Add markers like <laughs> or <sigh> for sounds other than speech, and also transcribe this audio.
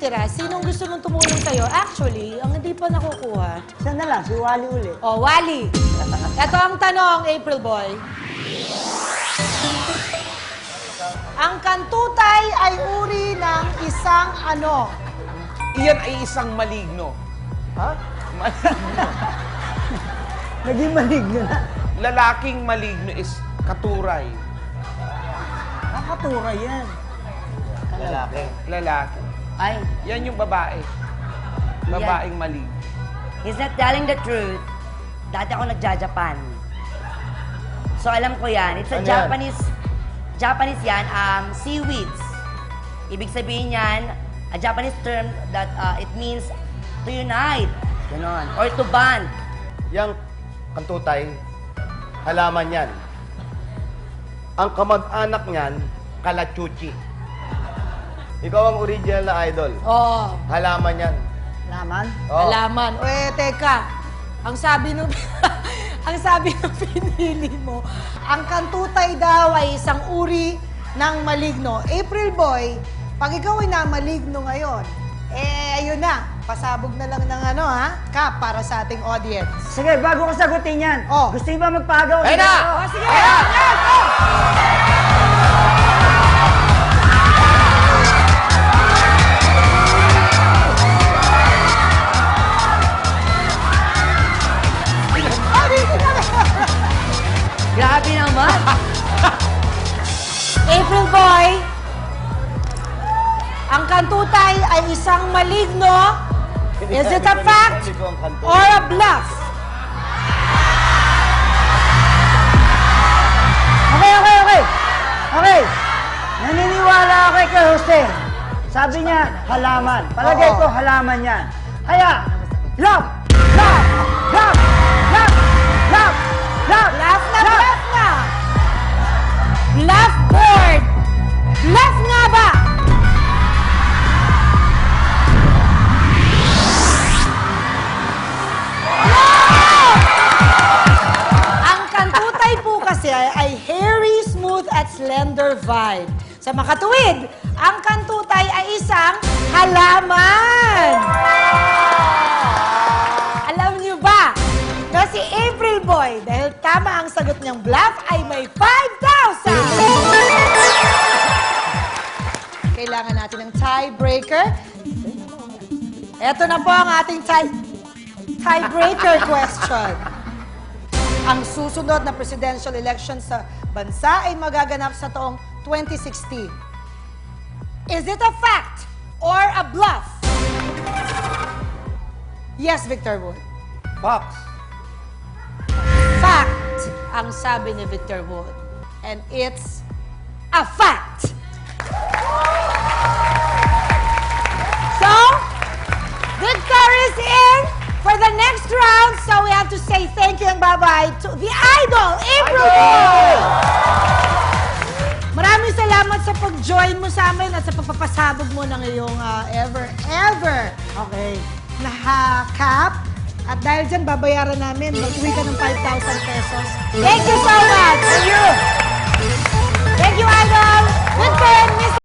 natitira. Sinong gusto mong tumulong sa'yo? Actually, ang hindi pa nakukuha. Isa na lang, si Wally uli. Oh, Wally. Ito ang tanong, April Boy. Ang kantutay ay uri ng isang ano? Iyan ay isang maligno. Ha? Ma- <laughs> Naging maligno na. Lalaking maligno is katuray. Nakatura yan. Lalaki. Lalaki. Ay, Yan yung babae. Babaeng maligno. he's not telling the truth. Dati ako nagja-Japan. So alam ko yan. It's a Ano yan? Japanese, Japanese yan, um, seaweeds. Ibig sabihin yan, a Japanese term that uh, it means to unite. Ganon. Or to bond. Yang kantutay, halaman yan. Ang kamag-anak niyan, kalachuchi. Ikaw ang original na idol. Oh, Halaman yan. Laman? Oh. alaman. O eh, teka. Ang sabi nung... <laughs> ang sabi ng pinili mo, ang kantutay daw ay isang uri ng maligno. April Boy, pag ikaw ay na maligno ngayon, eh, ayun na. Pasabog na lang ng ano, ha? Cap para sa ating audience. Sige, bago ko sagutin yan. Oh. Gusto niyo ba magpagaw? Ayun na! O, sige! Yes, go! Grabe kantutay ay isang maligno. Is it a fact or a bluff? Okay, okay, okay. Okay. Naniniwala ako kay Jose. Sabi niya, halaman. Palagay ko, halaman yan. Kaya, love, love, love, love, love, love, at slender vibe. Sa makatuwid, ang kantutay ay isang halaman. Alam niyo ba na si April Boy, dahil tama ang sagot niyang bluff, ay may 5,000! Kailangan natin ng tiebreaker. Ito na po ang ating tie tiebreaker question. Ang susunod na presidential election sa bansa ay magaganap sa taong 2016. Is it a fact or a bluff? Yes, Victor Wood. Fox. Fact ang sabi ni Victor Wood. And it's a fact. To say thank you and bye-bye to the idol, April! Maraming salamat sa pag-join mo sa amin at sa pagpapasabog mo ng iyong ah, ever, ever Okay. na-cap. At dahil dyan, babayaran namin. Mag-uwi ka ng 5,000 pesos. Thank you so much! Thank you! Thank you, Idol! Good friend, Miss